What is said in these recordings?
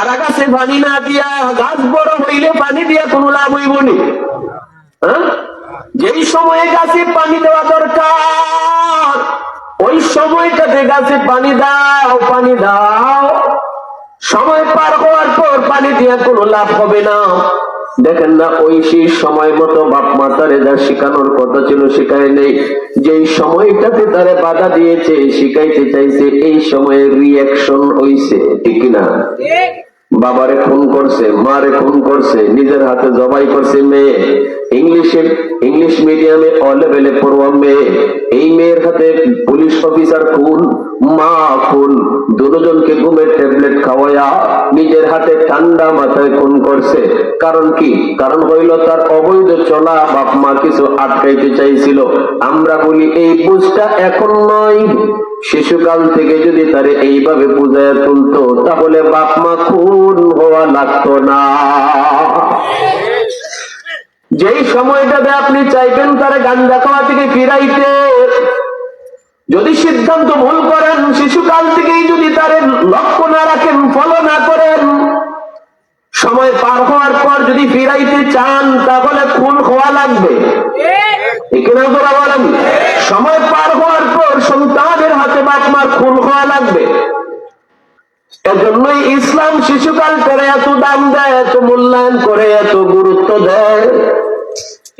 সারা গাছে পানি না দিয়া, গাছ বড় হইলে পানি দিয়া কোনো লাভ হইব নি? হ্যাঁ? যেই সময়ে গাছে পানি দেওয়া দরকার, ওই সময়টাতে গাছে পানি দাও পানি দাও। সময় পার হওয়ার পর পানি দিয়া কোনো লাভ হবে না। দেখেন না, ওই সেই সময় মতো বাপ যা শিখানোর কথা ছিল শিখায় নেই। যেই সময়টাতে তারা বাধা দিয়েছে, শিখাইতে চাইছে, এই সময়ে রিয়াকশন হইছে, ঠিক না বাবারে খুন করছে, মারে খুন করছে, নিজের হাতে জবাই করছে মেয়ে। ইংলিশে ইংলিশ মিডিয়ামে অ লেভেলে পড়ুয়া মেয়ে। এই মেয়ের হাতে পুলিশ অফিসার খুন, মা খুন। দুজনকে ঘুমের ট্যাবলেট খাওয়ায়া নিজের হাতে ঠান্ডা মাথায় খুন করছে। কারণ কি? কারণ হইল তার অবৈধ চলা বাপ মা কিছু আটকাইতে চাইছিল। আমরা বলি, এই বুঝটা এখন নয়। শিশুকাল থেকে যদি তারে এইভাবে বুঝায় তুলতো, তাহলে বাপ মা খুন হওয়া লাগতো না। যেই সময়টাতে আপনি চাইবেন তারা গান খাওয়া থেকে ফিরাইতে, যদি সিদ্ধান্ত ভুল করেন, শিশুকাল থেকেই যদি তার লক্ষ্য না রাখেন, ফলো না করেন সময় পার হওয়ার পর যদি ফিরাইতে চান, তাহলে খুন খোয়া লাগবে। সময় পার হওয়ার পর সন্তানের হাতে বাপমার খুন হওয়া লাগবে। এজন্যই ইসলাম শিশুকাল করে এত দাম দেয়, এত মূল্যায়ন করে, এত গুরুত্ব দেয়।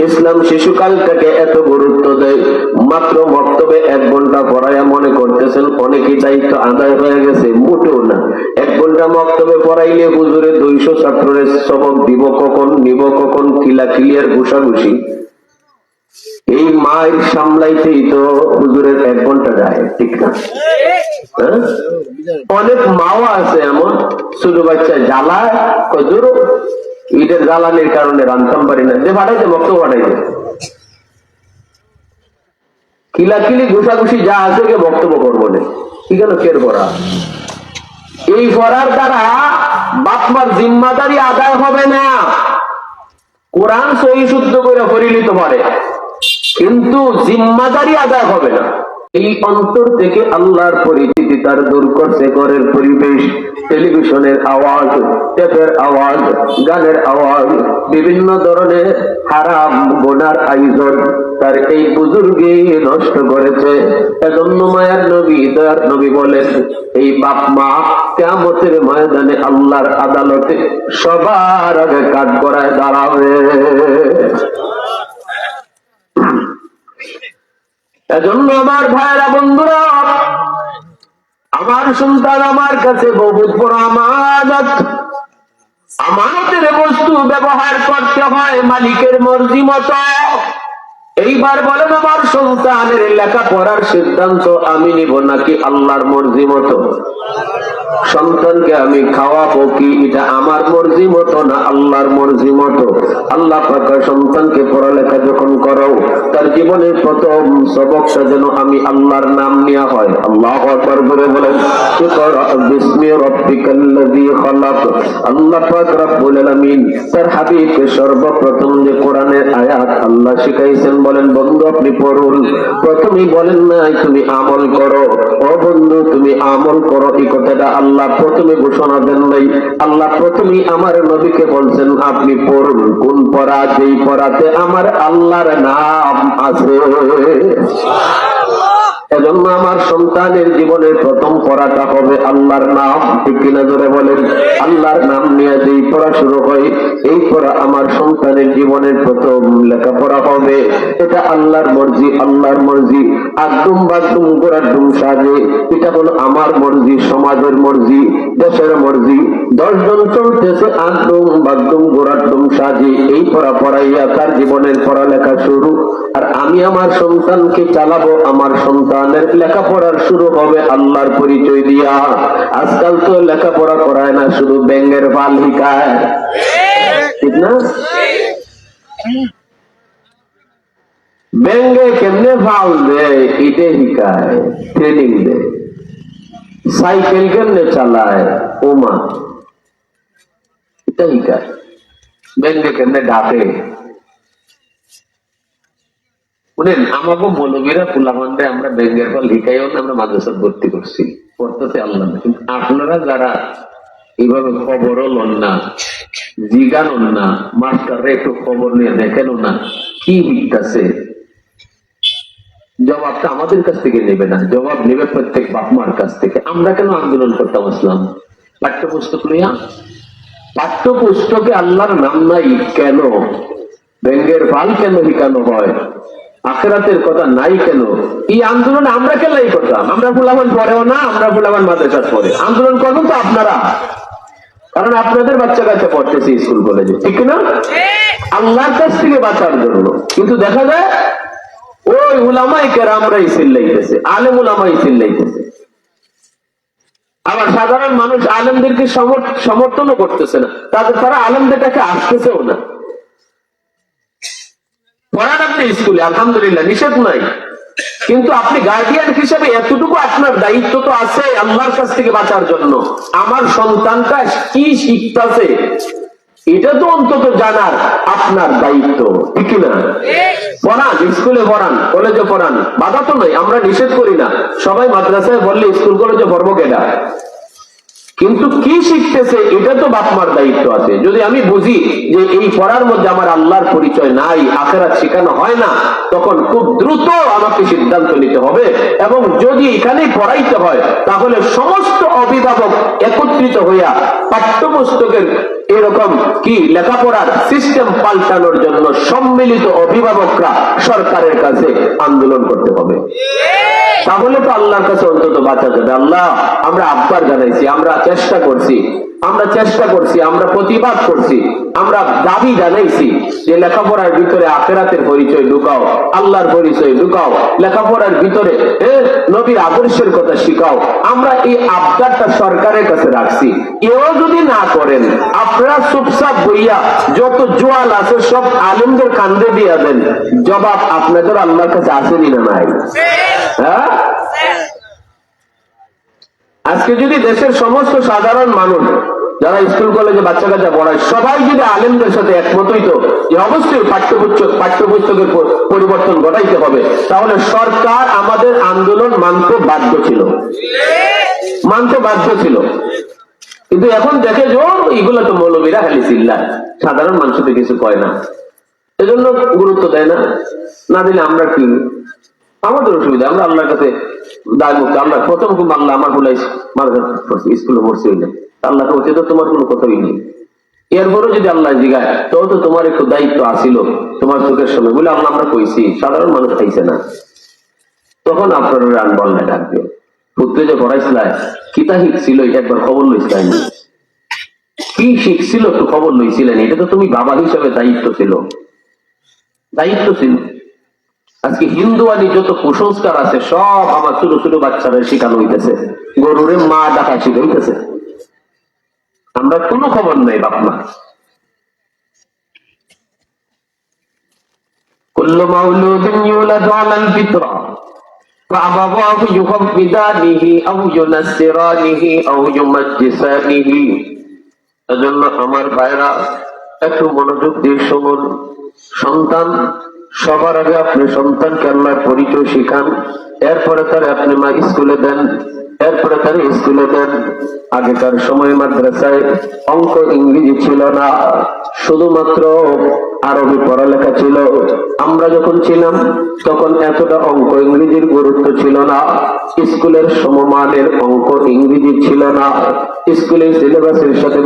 ইসলাম শিশুকালটাকে এত গুরুত্ব দেয়। মাত্র বক্তব্যে এক ঘণ্টা পড়াইয়া মনে করতেছেন, অনেকই দায়িত্ব আদায় হয়ে গেছে, মোটেও না। এক ঘণ্টা বক্তব্যে পড়াইলে হুজুরে দুইশো ছাত্রের সবক দিব কখন, নিব কখন, কিলা ক্লিয়ার ঘুষাঘুষি। এই মায়ের সামলাইতেই তো হুজুরের এক ঘণ্টা যায়, ঠিক না? হ্যাঁ? অনেক মাও আছে এমন, ছোট বাচ্চা জ্বালায় কদুর ইটের জ্বালানির কারণে রান্তাম পারি না। যে ভাড়াইতে বক্তব্য ভাড়াইতে কিলাকিলি ঘুষাঘুষি যা আছে কে বক্তব্য করব না। কি কেন কের করা এই করার দ্বারা বাপমার জিম্মাদারি আদায় হবে না। কোরআন সহি শুদ্ধ করে পরিণত পারে কিন্তু জিম্মাদারি আদায় হবে না। এই অন্তর থেকে আল্লাহর পরিচিতি তার দূর করছে ঘরের পরিবেশ, টেলিভিশনের আওয়াজ টেপের আওয়াজ, গানের আওয়াজ, বিভিন্ন ধরনের হারাম গোনার আয়োজন তার এই বুজুর্গে নষ্ট করেছে। এজন্য মায়ার নবী, দয়ার নবী বলেন, এই বাপ মা কেমতের ময়দানে আল্লাহর আদালতে সবার আগে কাজ করায় দাঁড়াবে। এজন্য আমার বন্ধুরা, আমার সন্তান আমার কাছে বহুত বড় আমানত। আমানতের বস্তু ব্যবহার করতে হয় মালিকের মর্জি মতো। এইবার বলেন আমার সন্তানের লেখাপড়ার সিদ্ধান্ত আমি নিব নাকি আল্লাহর মর্জি মতো? সন্তানকে আমি খাওয়াবো কি? এটা আমার মর্জি মতো না আল্লাহর মর্জি মতো? আল্লাহ পাকা সন্তানকে পড়ালেখা যখন করাও, তার জীবনের প্রথম সবকটা যেন আমি আল্লাহর নাম নেওয়া হয়। আল্লাহ করে বলেন আল্লাহ পাক রব্বুল আলামিন তার হাবিবকে সর্বপ্রথম যে কোরআনের আয়াত আল্লাহ শিখাইছেন বলেন, বন্ধু, আপনি পড়ুন। প্রথমেই বলেন, নাই, তুমি আমল করো। ও বন্ধু, তুমি আমল করো। এই কথাটা আল্লাহ প্রথমে ঘোষণা দেন নাই। আল্লাহ প্রথমেই আমার নবীকে বলছেন, আপনি পড়ুন, কোন পড়া, যেই পড়াতে আমার আল্লাহর নাম আছে। এজন্য আমার সন্তানের জীবনের প্রথম পড়াটা হবে আল্লাহর নাম। ঠিক কিনা ধরে বলেন? আল্লাহর নাম নিয়ে যেই পড়া শুরু হয়, এই পড়া আমার সন্তানের জীবনের প্রথম লেখাপড়া হবে। এটা আল্লাহর মর্জি আল্লাহর মর্জি। একদম বাগদুম গোড়াডুম সাজে, এটা হলো আমার মর্জি, সমাজের মর্জি, দেশের মর্জি। দশজন চলতেছে একদম বাগদুম গোড়াডুম সাজে। এই পড়া পড়াইয়া তার জীবনের পড়ালেখা শুরু। আর আমি আমার সন্তানকে চালাবো, আমার সন্তানের লেখাপড়ার শুরু হবে আল্লাহর পরিচয় দিয়া। আজকাল তো লেখাপড়া করায় না, শুধু ব্যাঙ্গের পাল হিকায় ঠিক না? ব্যাঙ্গে কেমনে ফাল দেয়? ইটে হিকায় ট্রেনিং দেয়। সাইকেল কেমনে চালায়? ওমা। এটা হিকায় ব্যাঙ্গে কেমনে ডাকে? শুনেন আমাকে মৌলবীরা পুলামান্ডে আমরা ব্যাঙ্গের ফল লিখাইও না, আমরা মাদ্রাসা ভর্তি করছি। পড়তেছে আল্লাহ। কিন্তু আপনারা যারা এইভাবে খবরও লন না জিগানন না, মাস্টাররা একটু খবর নিয়ে দেখেন না, কি হিটতেছে জবাবটা আমাদের কাছ থেকে নেবে না। জবাব নেবে প্রত্যেক বাপ মার কাছ থেকে। আমরা কেন আন্দোলন করতাম আসলাম? পাঠ্যপুস্তক লইয়া? পাঠ্যপুস্তকে আল্লাহর নাম নাই কেন? ব্যাঙ্গের ফাল কেন শিখানো হয়? আখেরাতের কথা নাই কেন? এই আন্দোলন আমরা কেলাই করতাম? আমরা ফুলাবান পড়েও না, আমরা ফুলাবান মাদ্রাসাত পড়ে আন্দোলন করবেন তো আপনারা। কারণ আপনাদের বাচ্চা কাচ্চা পড়তেছে স্কুল, কলেজে। ঠিক না আল্লাহর কাছ থেকে বাঁচার জন্য। কিন্তু দেখা যায়, ওই উলামাই কেরামরাই চিল্লাইতেছে আলেম উলামাই চিল্লাইতেছে আবার সাধারণ মানুষ আলেমদেরকে সমর্থনও করতেছে না। তাদের তারা আলেমদের কাছে আসতেছেও না। পড়ান আপনি স্কুলে, আলহামদুলিল্লাহ, নিষেধ নাই। কিন্তু আপনি গার্ডিয়ান হিসেবে এতটুকু আপনার দায়িত্ব তো আছে আল্লাহর কাছ থেকে বাঁচার জন্য। আমার সন্তানটা কি শিখতেছে, এটা তো অন্তত জানার আপনার দায়িত্ব, ঠিক না? পড়ান, স্কুলে পড়ান কলেজে পড়ান, বাধা তো নয় আমরা নিষেধ করি না। সবাই মাদ্রাসায় বললে স্কুল কলেজে পড়ব কেটা কিন্তু কি শিখতেছে এটা তো বাপমার দায়িত্ব আছে। যদি আমি বুঝি যে এই পড়ার মধ্যে আমার আল্লাহর পরিচয় নাই আখেরাত শেখানো হয় না তখন খুব দ্রুত আমাকে সিদ্ধান্ত নিতে হবে। এবং যদি এখানেই পড়াইতে হয় তাহলে সমস্ত অভিভাবক একত্রিত হইয়া পাঠ্যপুস্তকের এরকম কি লেখাপড়ার সিস্টেম পাল্টানোর জন্য সম্মিলিত অভিভাবকরা সরকারের কাছে আন্দোলন করতে হবে। তাহলে তো আল্লাহর কাছে অন্তত বাঁচা যাবে। আল্লাহ আমরা আব্বার জানাইছি আমরা চেষ্টা করছি। আমরা চেষ্টা করছি আমরা প্রতিবাদ করছি আমরা দাবি জানাইছি যে লেখাপড়ার ভিতরে আখেরাতের পরিচয় ঢুকাও আল্লাহর পরিচয় ঢুকাও লেখাপড়ার ভিতরে নবীর আদর্শের কথা শিখাও। আমরা এই আবদারটা সরকারের কাছে রাখছি। এও যদি না করেন আপনারা চুপচাপ বইয়া যত জোয়াল আছে সব আলেমদের কান্দে দিয়া দেন। জবাব আপনাদের আল্লাহর কাছে আসেনি না নাই? হ্যাঁ? আজকে যদি দেশের সমস্ত সাধারণ মানুষ যারা স্কুল, কলেজে বাচ্চা কাচ্চা পড়ায়, সবাই যদি আলেমদের সাথে একমত হইতো যে অবশ্যই পাঠ্যপুস্তক, পাঠ্যপুস্তকের পরিবর্তন ঘটাইতে হবে, তাহলে সরকার আমাদের আন্দোলন মানতে বাধ্য ছিল। মানতে বাধ্য ছিল। কিন্তু এখন দেখে যে এগুলো তো মৌলবীরা খালি চিল্লায় সাধারণ মানুষদের কিছু কয় না। এজন্য গুরুত্ব দেয় না। না দিলে আমরা কি আমাদের অসুবিধা, আমরা আল্লাহর কাছে দায় মুক্ত আমরা প্রথম খুব আল্লাহ আমার বলে স্কুলে পড়ছি হইলে আল্লাহকে বলছে তো তোমার কোনো কথাই নেই। এরপরও যদি আল্লাহ জিগায় তো তো তোমার একটু দায়িত্ব আসিল তোমার চোখের সময় বলে আল্লাহ আমরা কইছি, সাধারণ মানুষ খাইছে না। তখন আপনার রান বললে ডাকবে পুত্রে যে পড়াইছিল কিতা শিখছিল এটা একবার খবর লইছিলেন? কি শিখছিল তো খবর লইছিলেন? এটা তো তুমি বাবা হিসাবে দায়িত্ব ছিল। দায়িত্ব ছিল। আজকে হিন্দুয়ানি যত কুসংস্কার আছে সব আমার ছোট ছোট বাচ্চারা শিখানো হইতেছে গরুরে মা ডাকা শিখাইতেছে আমরা কোনো খবর নেই বাপমা كل مولود يولد على الفطرة فأبواه يهودانه أو ينصرانه أو يمجسانه এজন্য আমার ভাইরা একটু মনোযোগ দিয়ে শুনুন সন্তান সবার আগে আপনি সন্তানকে আল্লাহর পরিচয় শিখান, এরপরে তার আপনি মা স্কুলে দেন, এরপরে তার স্কুলে দেন। আগেকার সময় মাদ্রাসায় অঙ্ক ইংরেজি ছিল না, শুধুমাত্র আরবি পড়ালেখা ছিল। আমরা যখন ছিলাম, তখন এতটা অঙ্ক ইংরেজির গুরুত্ব ছিল না। স্কুলের সমমানের অঙ্ক ইংরেজি ছিল না। স্কুলের সিলেবাসের সাথে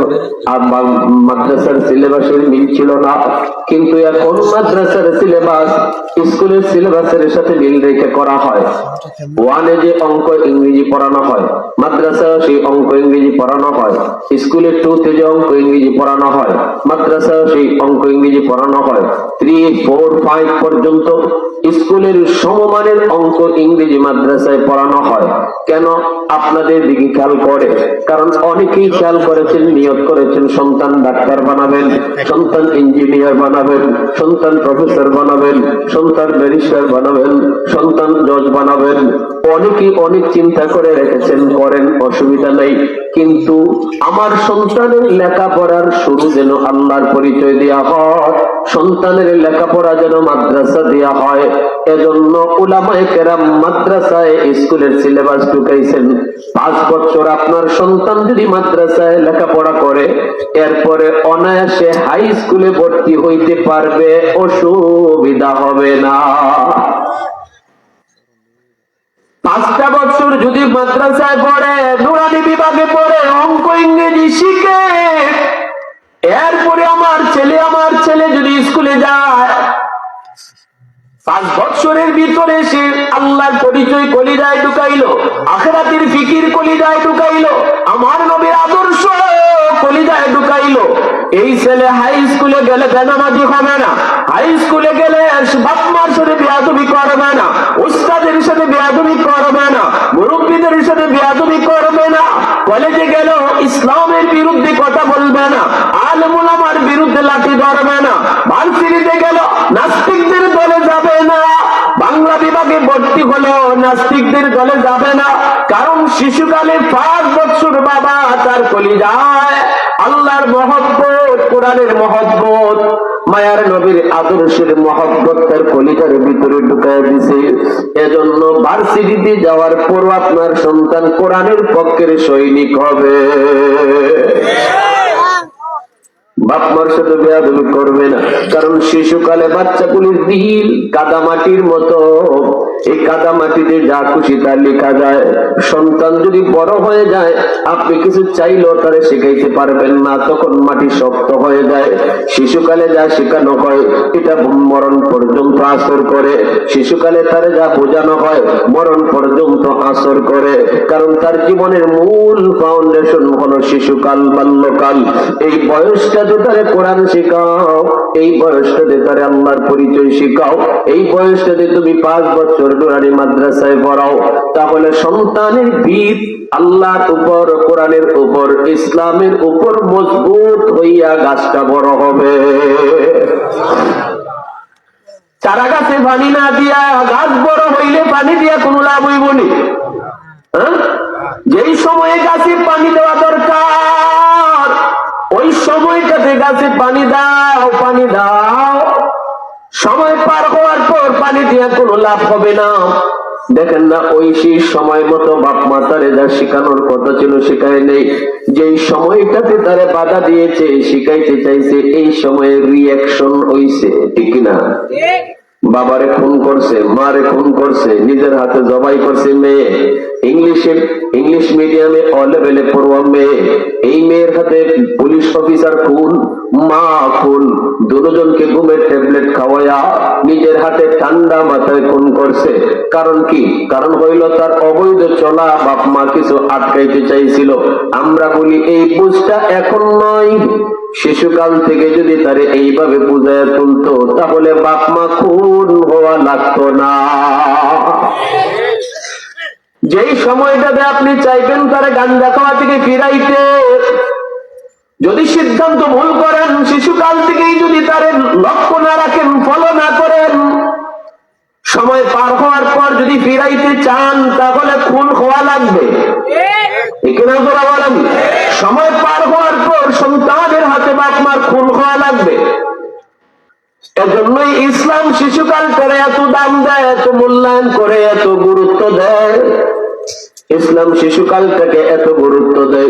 মাদ্রাসার সিলেবাসের মিল ছিল না। কিন্তু এখন মাদ্রাসার সিলেবাস, স্কুলের সিলেবাসের সাথে মিল রেখে করা হয়। ওয়ানে যে অঙ্ক ইংরেজি পড়ানো হয় মাদ্রাসা সেই অঙ্ক ইংরেজি পড়ানো হয়। স্কুলের টু তে যে অঙ্ক ইংরেজি পড়ানো হয় মাদ্রাসা সেই অঙ্ক ইংরেজি পড়ানো হয় থ্রি ফোর ফাইভ পর্যন্ত স্কুলের সমমানের অঙ্ক ইংরেজি মাদ্রাসায় পড়ানো হয়। কেন? আপনাদের দিকে খেয়াল করে। কারণ অনেকেই খেয়াল করেছেন, নিয়ত করেছেন, সন্তান ডাক্তার বানাবেন, সন্তান ইঞ্জিনিয়ার বানাবেন, সন্তান প্রফেসর বানাবেন, সন্তান ব্যারিস্টার বানাবেন, সন্তান জজ বানাবেন। অনেকেই অনেক চিন্তা করে রেখেছেন, করেন, অসুবিধা নেই। কিন্তু আমার সন্তানের লেখাপড়ার শুরু যেন আল্লাহর পরিচয় দেওয়া হয়, সন্তানের লেখাপড়া যেন মাদ্রাসা দেওয়া হয়, এজন্য উলামায়ে কেরাম মাদ্রাসায় স্কুলের সিলেবাস ঢুকাইছেন। পাঁচ বছর আপনার সন্তান যদি মাদ্রাসায় লেখাপড়া করে, এরপরে অনায়াসে হাই স্কুলে ভর্তি হইতে পারবে, অসুবিধা হবে না। পাঁচটা বছর যদি মাদ্রাসায় পড়ে, নুরানি বিভাগে পড়ে, অঙ্ক ইংরেজি শিখে, এরপরে আমার ছেলে আমার ছেলে যদি স্কুলে যায়, পাঁচ বছরের ভিতরে সে আল্লাহর পরিচয় কলিদায় ঢুকাইলো, আখেরাতের ফিকির কলিদায় ঢুকাইলো, আমার নবীর আদর্শ কলিদায় ঢুকাইলো। এই ছেলে হাই স্কুলে গেলে বেনামাজি হবে না। হাই স্কুলে গেলে বাপ মার সাথে বেয়াদবি করবে না। উস্তাদের সাথে বেয়াদবি করবে না। মুরব্বীদের সাথে বেয়াদবি করবে না। কলেজে গেল ইসলামের বিরুদ্ধে কথা বলবে না। আলমুল আমার বিরুদ্ধে লাঠি ধরবে না। ভার্সিটিতে গেল নাস্তিকদের দলে যাবে না। বাংলা বিভাগে ভর্তি হলো নাস্তিকদের দলে যাবে না। কারণ শিশুকালে পাঁচ বছর বাবা তার কলি যায় আল্লাহর মহব্বত, কোরআনের মহব্বত, মায়ার নবীর আদর্শের মহব্বত তার কলিজার ভিতরে ঢুকায় দিছে। এজন্য ভার্সিটিতে যাওয়ার পর আপনার সন্তান কোরআনের পক্ষের সৈনিক হবে। বাপমার সাথে বেয়াদবি করবে না। কারণ শিশুকালে বাচ্চাগুলির দিল কাদামাটির মতো। এই কাদামাটিতে যা খুশি তা লেখা যায়। সন্তান যদি বড় হয়ে যায়, আপনি কিছু চাইলেও তারে শেখাইতে পারবেন না। তখন মাটি শক্ত হয়ে যায়। শিশুকালে যা শেখানো হয়, এটা মরণ পর্যন্ত আসর করে। শিশুকালে তারে যা বোঝানো হয়, মরণ পর্যন্ত আসর করে। কারণ তার জীবনের মূল ফাউন্ডেশন হলো শিশুকাল, বাল্যকাল। এই তারে কোরআন শেখাও, এই বয়সটাতে তারে আল্লাহর পরিচয় শেখাও, এই বয়সটাতে তুমি পাঁচ বছর ডোরানি মাদ্রাসায় পড়াও, তাহলে সন্তানের ভিত আল্লাহর উপর, কোরআনের উপর, ইসলামের উপর মজবুত হইয়া গাছটা বড় হবে চারা গাছে পানি না দিয়া, গাছ বড় হইলে পানি দিয়া কোনো লাভ হইব নি হ্যাঁ? যেই সময়ে গাছে পানি দেওয়া দরকার গাছে পানি দাও পানি দাও। সময় পার হওয়ার পর পানি দিয়ে কোনো লাভ হবে না। দেখেন না, ওই সেই সময় মতো বাপ মাতারে যা শেখানোর কথা ছিল, শেখায় নেই। যেই সময়টাতে তারা বাধা দিয়েছে, শিখাইতে চাইছে, এই সময়ের রিয়াকশন হইছে, ঠিক না বাবারে খুন করছে, মারে খুন করছে, নিজের হাতে জবাই করছে মেয়ে। ইংলিশে, ইংলিশ মিডিয়ামে অ লেভেলে পড়ুয়া মেয়ে। এই মেয়ের হাতে পুলিশ অফিসার খুন মা খুন দুজনকে ঘুমের ট্যাবলেট খাওয়ায়া নিজের হাতে ঠান্ডা মাথায় খুন করছে। কারণ কি? কারণ হইল তার অবৈধ চলা বাপ মা কিছু আটকাইতে চাইছিল। আমরা বলি, এই বুঝটা এখন নয় শিশুকাল থেকে যদি তারে এইভাবে বুঝায় তাহলে বাপ মা খুন হওয়া লাগতো না। যেই সময়টাতে আপনি চাইবেন তারা গাঞ্জা খাওয়া থেকে ফিরাইতে যদি সিদ্ধান্ত ভুল করেন, শিশুকাল থেকেই যদি তারে লক্ষ্য না রাখেন ফলো না করেন, সময় পার হওয়ার পর যদি ফিরাইতে চান, তাহলে খুন হওয়া লাগবে। সময় পার হওয়ার পর সন্তানের হাতে বাপ মার খুন হওয়া লাগবে। এজন্যই ইসলাম শিশুকাল করে এত দাম দেয়, এত মূল্যায়ন করে, এত গুরুত্ব দেয়। ইসলাম শিশুকালটাকে এত গুরুত্ব দেয়।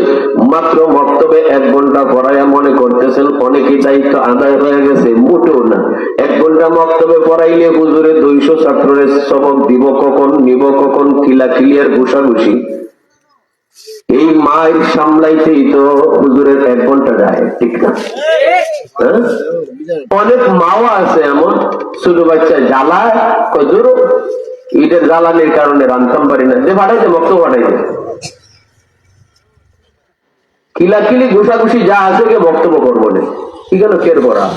মাত্র বক্তব্যে এক ঘণ্টা পড়াইয়া মনে করতেছেন, অনেকেই দায়িত্ব আদায় হয়ে গেছে। মোটেও না। এক ঘণ্টা বক্তব্যে পড়াইলে হুজুরে দুইশো ছাত্রের সবক দিব কখন, নিব কখন কিলা ক্লিয়ার ঘুষাঘুষি। এই মায়ের সামলাইতেই তো হুজুরের এক ঘণ্টা যায়, ঠিক না? হ্যাঁ? অনেক মাও আছে এমন ছোট বাচ্চা জ্বালায় ইটের জ্বালানির কারণে রান্তাম পারি না। যে পাঠাইছে মক্ত পাঠাইছে। কিলাকিলি, ঘুষাঘুষি যা আছে কে বক্তব্য করব না। কি গেল কের করা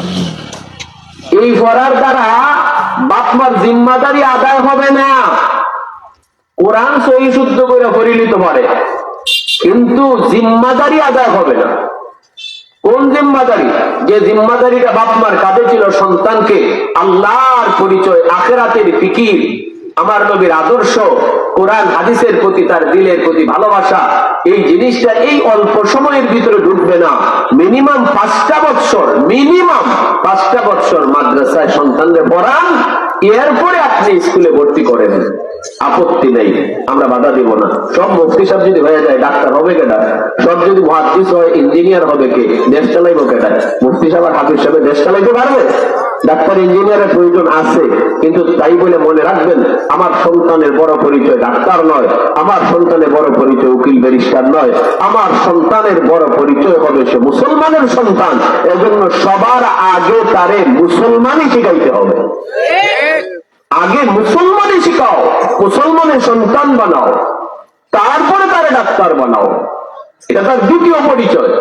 এই করার দ্বারা বাপমার জিম্মাদারি আদায় হবে না। কোরআন সহি শুদ্ধ করে পরিণত পারে কিন্তু জিম্মাদারি আদায় হবে না। কোন জিম্মাদারি? যে জিম্মাদারিটা বাপমার কাঁধে ছিল সন্তানকে, আল্লাহর পরিচয়, আখেরাতের ফিকির। আমার নবীর আদর্শ, কোরআন, হাদিসের প্রতি তার দিলের প্রতি ভালোবাসা, এই জিনিসটা এই অল্প সময়ের ভিতরে ঢুকবে না। মিনিমাম পাঁচটা বৎসর, মিনিমাম পাঁচটা বৎসর মাদ্রাসায় সন্তানদের পড়ান, এরপরে আপনি স্কুলে ভর্তি করেন। আপত্তি নেই, আমরা বাধা দিব না। সব মুফতি সাহেব যদি হয়ে যায়, ডাক্তার হবে কেটা সব যদি মহাদিস হয়, ইঞ্জিনিয়ার হবে কে? দেশ চালাইবো কেটা মুফতি সাহেব আর হাফিজ সাহেব দেশ চালাইতে পারবে? ডাক্তার, ইঞ্জিনিয়ারের প্রয়োজন আছে, কিন্তু তাই বলে মনে রাখবেন, আমার সন্তানের বড় পরিচয় ডাক্তার নয়, আমার সন্তানের বড় পরিচয় উকিল ব্যারিস্টার নয়, আমার সন্তানের বড় পরিচয় হবে সে মুসলমানের সন্তান। এজন্য সবার আগে তারে মুসলমানই শিখাইতে হবে। আগে মুসলমানে শিখাও মুসলমানের সন্তান বানাও তারপরে তারা ডাক্তার বানাও। এটা তার দ্বিতীয় পরিচয়।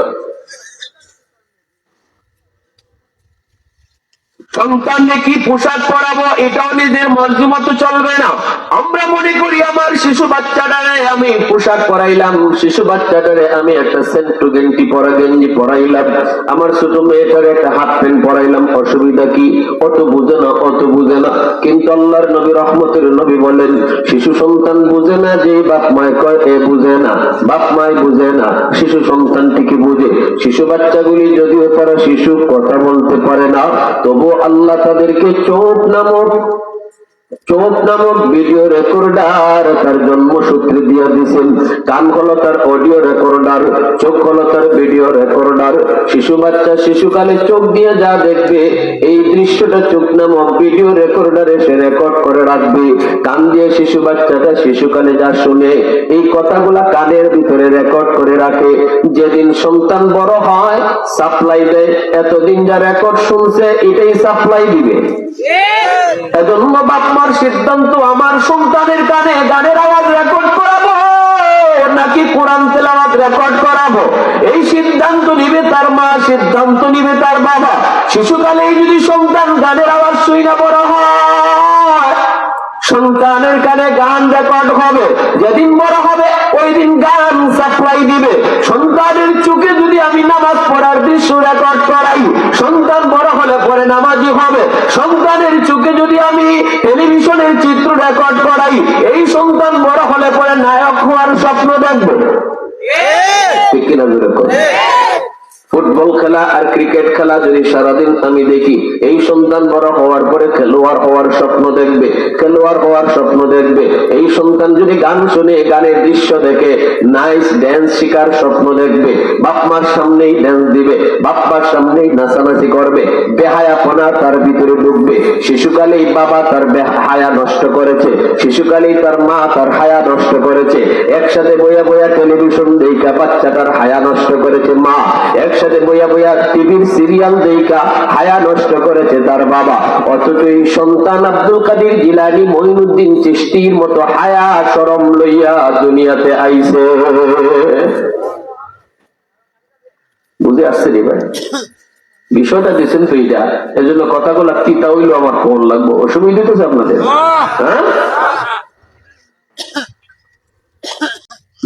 সন্তানকে কি পোশাক পরাবো, এটাও নিজের মর্জি মতো চলবে না। আমরা মনে করি আমার শিশু বাচ্চাটারে আমি পোশাক পরাইলাম, শিশু বাচ্চাটারে আমি একটা সেন্টু গেঞ্জি পরা গেঞ্জি পরাইলাম। আমার ছোট মেয়েটারে একটা হাফ প্যান্ট পরাইলাম, অসুবিধা কি? অত বুঝে না, অত বুঝে না। কিন্তু আল্লাহর নবী রহমতের নবী বলেন, শিশু সন্তান বুঝে না যে বাপ মায় কয়, এ বুঝে না। বাপ মায় বুঝে না, শিশু সন্তান থেকে বুঝে? শিশু বাচ্চাগুলি যদিও তারা শিশু, কথা বলতে পারে না তবু আল্লাহ তাদেরকে চোখ নামক চোখ নামক ভিডিও রেকর্ডার তার জন্মসূত্রে দিয়ে দিয়েছেন। কান হলো তার অডিও রেকর্ডার চোখ হলো তার ভিডিও রেকর্ডার শিশু বাচ্চা শিশুকালে চোখ দিয়ে যা দেখবে এই দৃশ্যটা চোখ নামক ভিডিও রেকর্ডারে সে রেকর্ড করে রাখবে। কান দিয়ে শিশু বাচ্চাটা শিশুকালে যা শুনে এই কথাগুলা কানের ভিতরে রেকর্ড করে রাখে। যেদিন সন্তান বড় হয় সাপ্লাই দেয় এতদিন যা রেকর্ড শুনছে এটাই সাপ্লাই দিবে। এজন্য বাপমার সিদ্ধান্ত, আমার সন্তানের কানে গানের আওয়াজ রেকর্ড করাবো? নাকি কোরআন তেলাওয়াত রেকর্ড করাবো? এই সিদ্ধান্ত নিবে তার মা, সিদ্ধান্ত নিবে তার বাবা। শিশুকালেই যদি সন্তান গানের আওয়াজ শুই না বড় হয়, সন্তানের কানে গান রেকর্ড হবে। যেদিন বড় হবে ওই দিন গান সাপ্লাই দিবে। সন্তানের চোখে যদি আমি নামাজ পড়ার দৃশ্য রেকর্ড করাই। সন্তান বড় হলে পরে নামাজি হবে। সন্তানের চোখে যদি আমি টেলিভিশনের চিত্র রেকর্ড করাই এই সন্তান বড় হলে পরে নায়ক হওয়ার স্বপ্ন দেখবে। ঠিক কিনা? ফুটবল খেলা আর ক্রিকেট খেলা যদি সারাদিন আমি দেখি, এই সন্তান বড় হওয়ার পরে খেলোয়াড় হওয়ার স্বপ্ন দেখবে, খেলোয়াড় হওয়ার স্বপ্ন দেখবে। এই সন্তান যদি গান শুনে, গানের দৃশ্য দেখে নাইস ড্যান্স শিকার স্বপ্ন দেখবে, বাপমার সামনেই ড্যান্স দিবে বাপ্পার সামনেই নাচানাচি করবে বেহায়াপনা তার ভিতরে ঢুকবে শিশুকালেই বাবা তার হায়া নষ্ট করেছে, শিশুকালেই তার মা তার হায়া নষ্ট করেছে। একসাথে বইয়া বইয়া টেলিভিশন দেখা বাচ্চাটার হায়া নষ্ট করেছে। মা, একসাথে বইয়া বইয়া টিভির সিরিয়াল দেখা হায়া নষ্ট করেছে তার বাবা। অথচ এই সন্তান আব্দুল কাদির জিলানি মঈনুদ্দিন চিস্তির মতো হায়া সরম লইয়া দুনিয়াতে আইছে। বুঝে আসছে রে ভাই? বিষয়টা দিচ্ছেন তো এইটা। এজন্য কথাগুলো তিতা হইল আমার ফোন লাগবো। অসুবিধা দিতেছে আপনাদের? হ্যাঁ?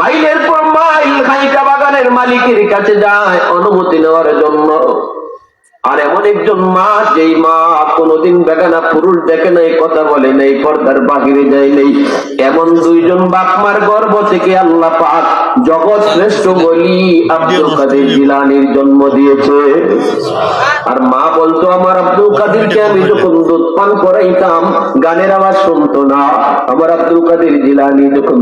মাইলের পর মাইল খাইটা বাগানের মালিকের কাছে যায় অনুমতি নেওয়ার জন্য। আর এমন একজন মা, যেই মা কোনোদিন বেগানা পুরুষ দেখে নাই, কথা বলে নাই, পর্দার বাহিরে যায় নাই। এমন দুইজন বাপমার গর্ব থেকে আল্লাহ পাক জগৎ শ্রেষ্ঠ বলি আব্দুল কাদের জিলানির জন্ম দিয়েছে। আর মা বলতো, আমার আব্দুল কাদিরকে আমি যখন দুধ পান করাইতাম, গানের আওয়াজ শুনতো না। আমার আব্দুল কাদের জিলানি যখন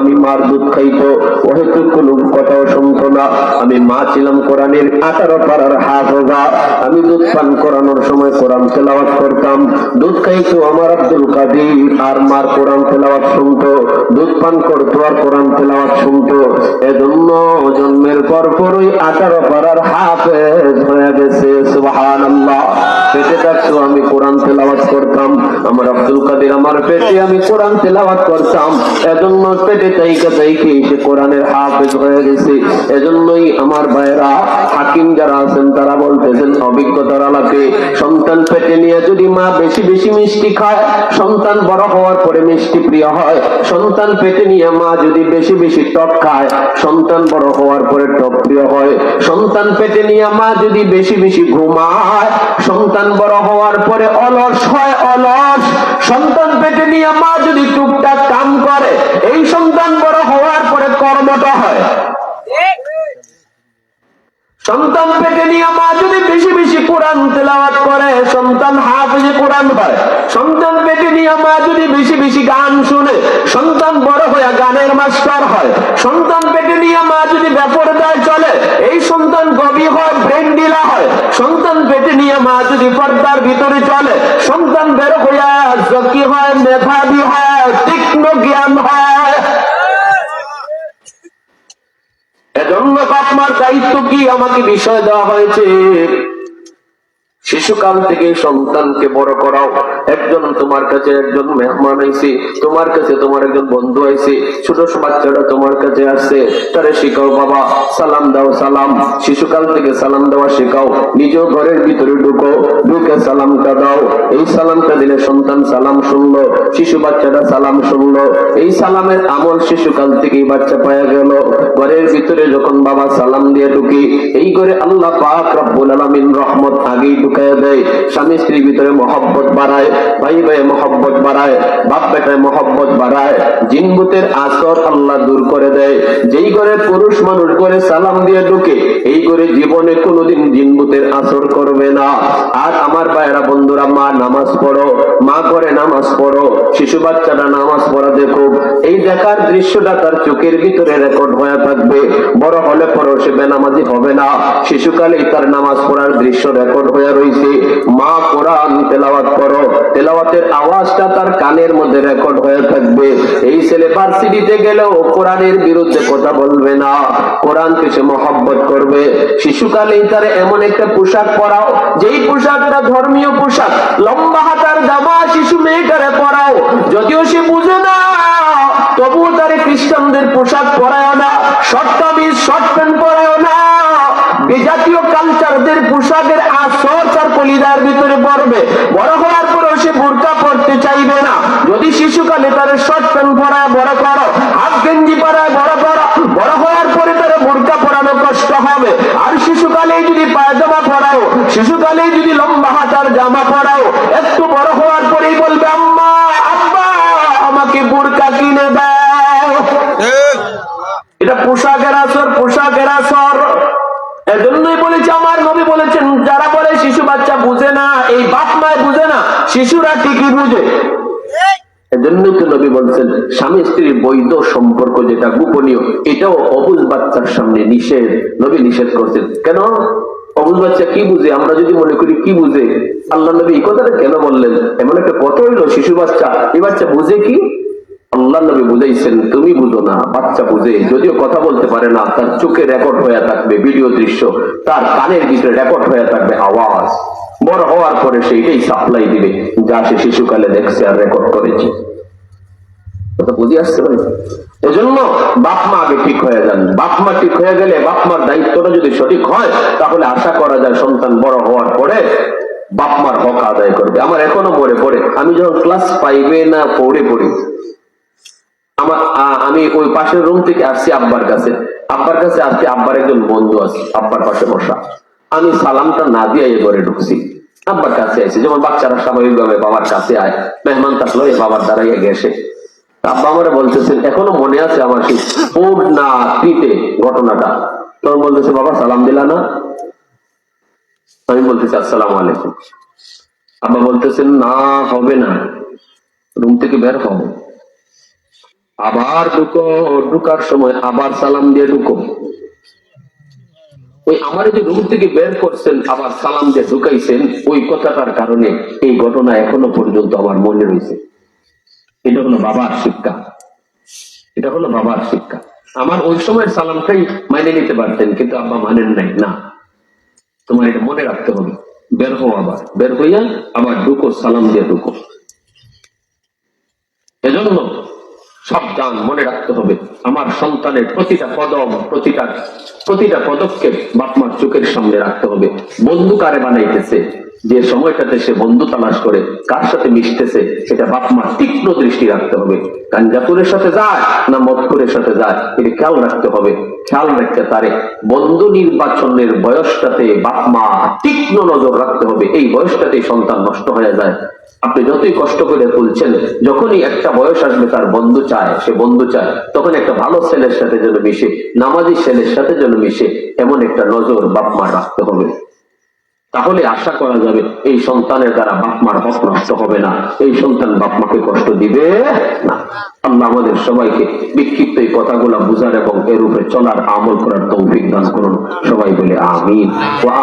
আমি মার দুধ খাইতো ও হয়তো কোনো কথাও শুনতো না। আমি মা ছিলাম কোরআনের আঠারো পাড়ার হাফজা। আমি দুধ পান করানোর সময় কোরআন তেলাওয়াত করতাম। দুধ খাইতো আমার আব্দুল কাদির, আর মার কোরআন তেলাওয়াত শুনতো। দুধ পান করতো আর কোরআন তেলাওয়াত শুনতো। এজন্য জন্মের পর পরই আঠারো পাড়ার হাফেজ হয়ে গেছে পেটে থাকতো আমি কোরআন করতাম। আমার আব্দুল কাদের, আমার পেটে আমি কোরআন তেলাওয়াত করতাম। এজন্য পেটে চাইকে চাইকে সে কোরআনের হাফেজ হয়ে গেছে। এজন্যই আমার ভাইরা হাকিম যারা আছেন, তারা বলতেছেন অভিজ্ঞতার আলাপে সন্তান পেটে নিয়ে যদি মা বেশি বেশি মিষ্টি খায়, সন্তান বড় হওয়ার পরে মিষ্টি প্রিয় হয়। সন্তান পেটে নিয়ে মা যদি বেশি বেশি টক খায়, সন্তান বড় হওয়ার পরে টক প্রিয় হয়। সন্তান পেটে নিয়ে মা যদি বেশি বেশি ঘুমায়, সন্তান বড় হওয়ার পরে অলস হয়, অলস। সন্তান পেটে নিয়ে মা যদি টুকটাক কাম করে, এই সন্তান বড় হওয়ার পরে কর্মটা হয়। সন্তান পেটে নিয়ে মা যদি বেশি বেশি কোরআন তেলাওয়াত করে, সন্তান হাফেজে কোরআন হয় সন্তান পেটে নিয়ে মা যদি বেশি বেশি গান শুনে, সন্তান বড় হয়ে গানের মাস্টার হয়, সন্তান পেটে নিয়ে মা যদি ব্যাপারদায় চলে, এই সন্তান কবি হয়, ব্রেন ডিলা হয়, সন্তান পেটে নিয়ে মা যদি পর্দার ভিতরে চলে, সন্তান বের হইয়া জকি হয়, মেধাবী হয়, তীক্ষ্ণ জ্ঞান হয় এজন্য বাপমার দায়িত্ব কি আমাকে বিষয় দেওয়া হয়েছে? শিশুকাল থেকে সন্তানকে বড় করাও। একজন তোমার কাছে একজন মেহমান আইছে তোমার কাছে তোমার একজন বন্ধু আইছে ছোট বাচ্চাটা তোমার কাছে আসছে, তারে শিখাও বাবা, সালাম দাও, সালাম। শিশুকাল থেকে সালাম দেওয়া শেখাও, নিজ ঘরের ভিতরে ঢুকো, ঢুকে সালামটা দাও। এই সালামটা দিলে সন্তান সালাম শুনলো, শিশু বাচ্চাটা সালাম শুনলো। এই সালামের আমল শিশুকাল থেকেই বাচ্চা পাওয়া গেল। ঘরের ভিতরে যখন বাবা সালাম দিয়ে ঢুকি, এই ঘরে আল্লাহ পাক রব্বুল আলামিন রহমত আগেই ঢুকায় দেয়, স্বামী স্ত্রীর ভিতরে মহব্বত বাড়ায়, ভাই ভাই মহব্বত বাড়ায়, বাপ বেটায় মহব্বত বাড়ায় জিনবুতের আসর আল্লাহ দূর করে দেয়। যেই করে পুরুষ মানুষ করে সালাম দিয়ে ঢুকে, এই করে জীবনে কোনোদিন জিনবুতের আসর করবে না। আর আমার ভাইয়েরা, বন্ধুরা, মা, নামাজ পড়ো, মা করে নামাজ পড়ো, শিশু বাচ্চাটা নামাজ পড়া দেখো এই দেখার দৃশ্যটা তার চোখের ভিতরে রেকর্ড হয়ে থাকবে। বড় হলে পরও সে বেনামাজি হবে না। শিশুকালেই তার নামাজ পড়ার দৃশ্য রেকর্ড হয়ে রয়েছে মা কোরআন তেলাওয়াত করো। তেলাওয়াতের আওয়াজটা তার কানের মধ্যে রেকর্ড হয়ে থাকবে। এই ছেলে ভার্সিটিতে গেলেও কোরআনের বিরুদ্ধে কথা বলবে না। কোরআনকে সে মহব্বত করবে। শিশুকালেই তার এমন একটা পোশাক পরাও, যেই পোশাকটা ধর্মীয় পোশাক। লম্বা হাতার জামা শিশু মেয়েটারে পরাও। যদিও সে বুঝে না, তবুও তারে খ্রিস্টানদের পোশাক পরায় না, শর্ট কামিজ, শর্ট প্যান্ট পরায় না। বিজাতীয় কালচারদের পোশাকের আসর তার কলিদার ভিতরে পড়বে। বড় হওয়ার পরেও সে বোরকা পড়তে চাইবে না। যদি শিশুকালে তার শর্ট প্যান্ট পরায়, বড় করো। হাফ গেঞ্জি পরায়, বড় করো। বড় হওয়ার পরে তার বোরকা পরানো কষ্ট হবে। আর শিশুকালে যদি পায়জামা পরাও শিশুকালে যদি লম্বা হাতার জামা পরাও, একটু বড় হওয়ার পরেই বলবে, আম্মা, আব্বা, আমাকে বোরকা কিনে দাও। মায় বুঝে না শিশুরা ঠিকই বুঝে। এজন্যই তো নবী বলছেন স্বামী স্ত্রীর বৈধ সম্পর্ক যেটা গোপনীয় এটাও অবুজ বাচ্চার সামনে নিষেধ। নবী নিষেধ করছেন। কেন? অবুজ বাচ্চা কি বুঝে? আমরা যদি মনে করি কি বুঝে? আল্লাহ নবী এই কথাটা কেন বললেন? এমন একটা কথা হইল শিশু বাচ্চা এই বাচ্চা বুঝে কি? আল্লাহ নবী বুঝাইছেন তুমি বুঝো না বাচ্চা বুঝে। যদিও কথা বলতে পারে না তার চোখে রেকর্ড হয়ে থাকবে ভিডিও দৃশ্য। তার কানের ভিতরে রেকর্ড হয়ে থাকবে আওয়াজ। বড় হওয়ার পরে সেইটাই সাপ্লাই দিবে। যা সে শিশুকালে দেখছে আর রেকর্ড করেছে। হয় তাহলে আশা করা যায় সন্তান বড় হওয়ার পরে হক আদায় করবে। আমার এখনও মনে পড়ে, আমি যখন ক্লাস ফাইভে না পড়ে পড়ি, আমার আমি ওই পাশের রুম থেকে আসছি আব্বার কাছে। আব্বার কাছে আসছি, আব্বার একজন বন্ধু আছে, আব্বার পাশে বসা। আমি সালামটা না দিয়ে এ ঘরে ঢুকছি। আব্বার কাছে আইছি, যেমন বাচ্চারা স্বাভাবিক ভাবে বাবার কাছে আয়, মেহমান থাকল এই বাবার দ্বারাই গেছে আব্বা আমারে বলতেছেন এখনও মনে আছে আমার ফোর না থ্রিতে ঘটনাটা? তখন বলতেছে, বাবা, সালাম দিলা না? আমি বলতেছি, আসসালামু আলাইকুম। আব্বা বলতেছেন না, হবে না। রুম থেকে বের হবে আবার ঢুকো, ঢুকার সময় আবার সালাম দিয়ে ঢুকো। ওই আমার যে রুম থেকে বের করছেন, আবার সালাম দিয়ে ঢুকাইছেন, ওই কথাটার কারণে এই ঘটনা এখনও পর্যন্ত আমার মনে রয়েছে। এটা হলো বাবার শিক্ষা। এটা হলো বাবার শিক্ষা। আমার ওই সময়ের সালামটাই মাইনে নিতে পারতেন, কিন্তু আব্বা মানেন নাই, না। তোমার এটা মনে রাখতে হবে। বের হো আবার। বের হইয়া আবার ঢুকো, সালাম দিয়ে ঢুকো। এজন্য সাবধান মনে রাখতে হবে। আমার সন্তানের প্রতিটা কদম, প্রতিটা প্রতিটা পদক্ষেপ বাপমার চোখের সামনে রাখতে হবে। বন্ধু কারে বানাইতেছে। যে সময়টাতে সে বন্ধু তালাশ করে, কার সাথে মিশতেছে, সেটা বাপ মার তীক্ষ্ণ দৃষ্টি রাখতে হবে। গাঞ্জাপুরের সাথে যায় না মদপুরের সাথে যায়, এটা খেয়াল রাখতে হবে। খেয়াল রাখতে তারে বন্ধু নির্বাচনের বয়সটাতে বাপ মা তীক্ষ্ণ নজর রাখতে হবে। এই বয়সটাতে সন্তান নষ্ট হয়ে যায়। আপনি যতই কষ্ট করে তুলছেন, যখনই একটা বয়স আসবে, তার বন্ধু চায়, সে বন্ধু চায়, তখন একটা ভালো ছেলের সাথে যেন মিশে, নামাজি ছেলের সাথে যেন মিশে, এমন একটা নজর বাপ মার রাখতে হবে। তাহলে আশা করা যাবে, এই সন্তানের দ্বারা বাপমার হক নষ্ট হবে না। এই সন্তান বাপমাকে কষ্ট দিবে না। আল্লাহ আমাদের সবাইকে বিক্ষিপ্ত এই কথাগুলো বুঝার এবং এর উপরে চলার আমল করার তৌফিক দান করুন। সবাই বলে আমিন। ওয়া